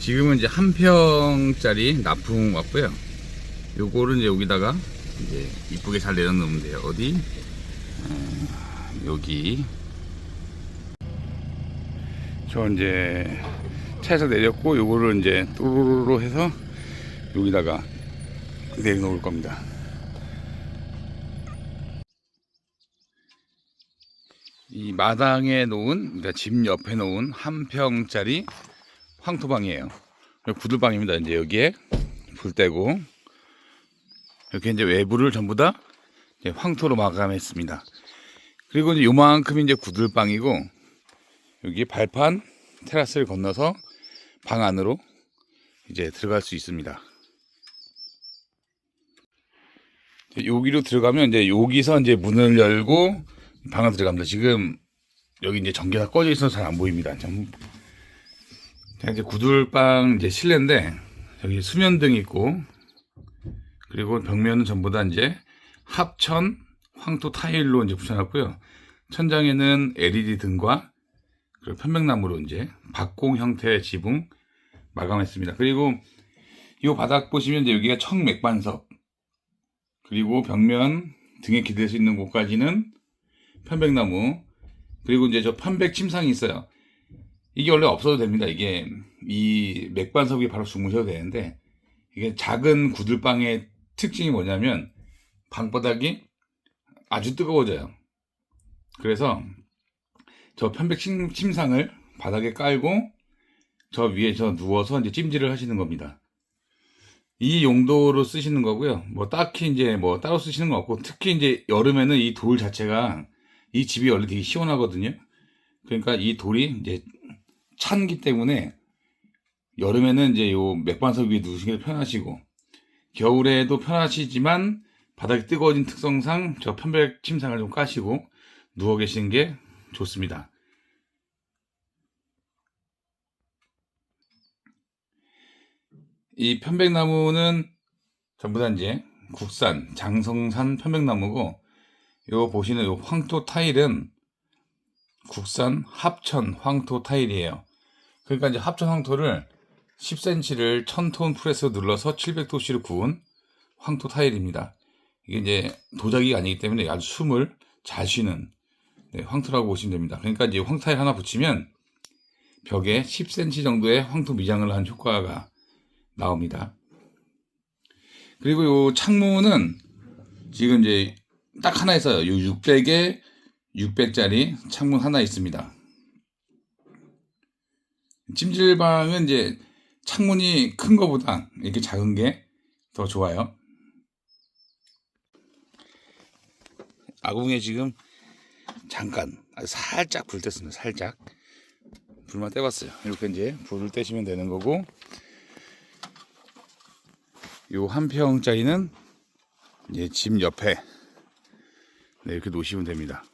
지금은 이제 한 평짜리 납품 왔고요. 요거를 이제 여기다가 이제 이쁘게 잘 내려놓으면 돼요. 어디? 어, 여기. 저 이제 차에서 내렸고 요거를 이제 또르르 해서 여기다가 내려놓을 겁니다. 이 마당에 놓은 그러니까 집 옆에 놓은 한 평짜리 황토방이에요. 구들방입니다. 이제 여기에 불 떼고 이렇게 이제 외부를 전부 다 황토로 마감했습니다. 그리고 이제 요만큼 이제 구들방이고 여기 발판 테라스를 건너서 방 안으로 이제 들어갈 수 있습니다. 여기로 들어가면 이제 여기서 이제 문을 열고 방을 들어갑니다. 지금 여기 이제 전기가 꺼져 있어서 잘 안 보입니다. 이제 구들방 이제 실내인데 여기 수면등 있고 그리고 벽면은 전부 다 이제 합천 황토 타일로 이제 붙여놨고요. 천장에는 LED 등과 그리고 편백나무로 이제 박공 형태의 지붕 마감했습니다. 그리고 이 바닥 보시면 이제 여기가 청맥반석 그리고 벽면 등에 기댈 수 있는 곳까지는 편백나무 그리고 이제 저 편백 침상이 있어요. 이게 원래 없어도 됩니다. 이게 이 맥반석 이 바로 주무셔도 되는데 이게 작은 구들방의 특징이 뭐냐면 방바닥이 아주 뜨거워져요. 그래서 저 편백 침- 침상을 바닥에 깔고 저 위에 저 누워서 이제 찜질을 하시는 겁니다. 이 용도로 쓰시는 거고요. 뭐 딱히 이제 뭐 따로 쓰시는 거 없고 특히 이제 여름에는 이 돌 자체가 이 집이 원래 되게 시원하거든요. 그러니까 이 돌이 이제 찬기 때문에 여름에는 이제 요 맥반석 위에 누우시기 편하시고 겨울에도 편하시지만 바닥이 뜨거워진 특성상 저 편백 침상을 좀 까시고 누워 계시는 게 좋습니다. 이 편백나무는 전부 다 이제 국산 장성산 편백나무고 요 보시는 요 황토 타일은 국산 합천 황토 타일이에요. 그러니까 이제 합천 황토를 10cm를 1000톤 프레스로 눌러서 700도씨로 구운 황토 타일입니다. 이게 이제 도자기가 아니기 때문에 아주 숨을 잘 쉬는 네, 황토라고 보시면 됩니다. 그러니까 이제 황토 타일 하나 붙이면 벽에 10cm 정도의 황토 미장을 한 효과가 나옵니다. 그리고 요 창문은 지금 이제 딱 하나 있어요. 요 600에 600짜리 창문 하나 있습니다. 찜질방은 이제 창문이 큰 거보다 이렇게 작은 게 더 좋아요. 아궁에 지금 잠깐 살짝 불 뗐습니다. 살짝 불만 떼봤어요. 이렇게 이제 불을 떼시면 되는 거고 요 한 평짜리는 이제 집 옆에 네, 이렇게 놓으시면 됩니다.